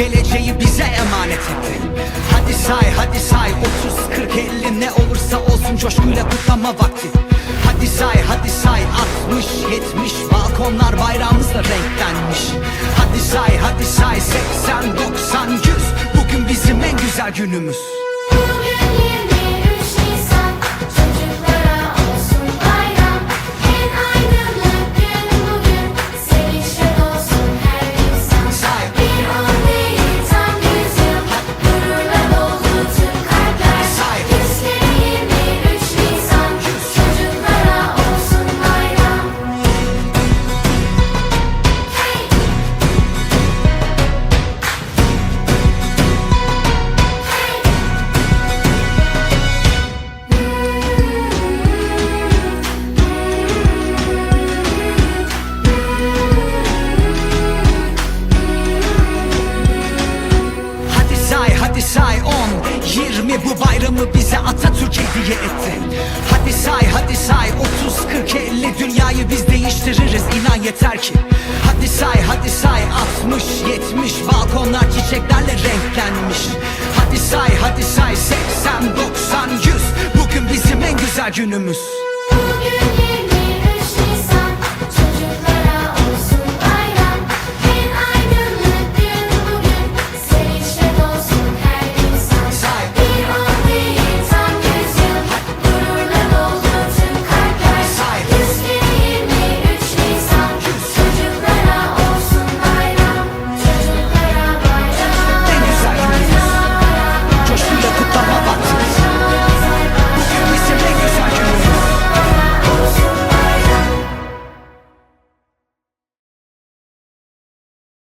20 atamız geleceği bize emanet etti Hadi say hadi say. 30 40 50 ne olursa olsun coşkuyla kutlama vakti. Hadi say hadi say. 60 70 balkonlar bayrağımızla renklenmiş. Hadi say hadi say. 80 90 100 bugün bizim en güzel günümüz 20 bu bayramı bize Atatürk hediye etti? Hadi say hadi say 30 40 50 dünyayı biz değiştiririz inan yeter ki. Hadi say hadi say 60 70 balkonlar çiçeklerle renklenmiş. Hadi say hadi say 80 90 100 bugün bizim en güzel günümüz. Bugün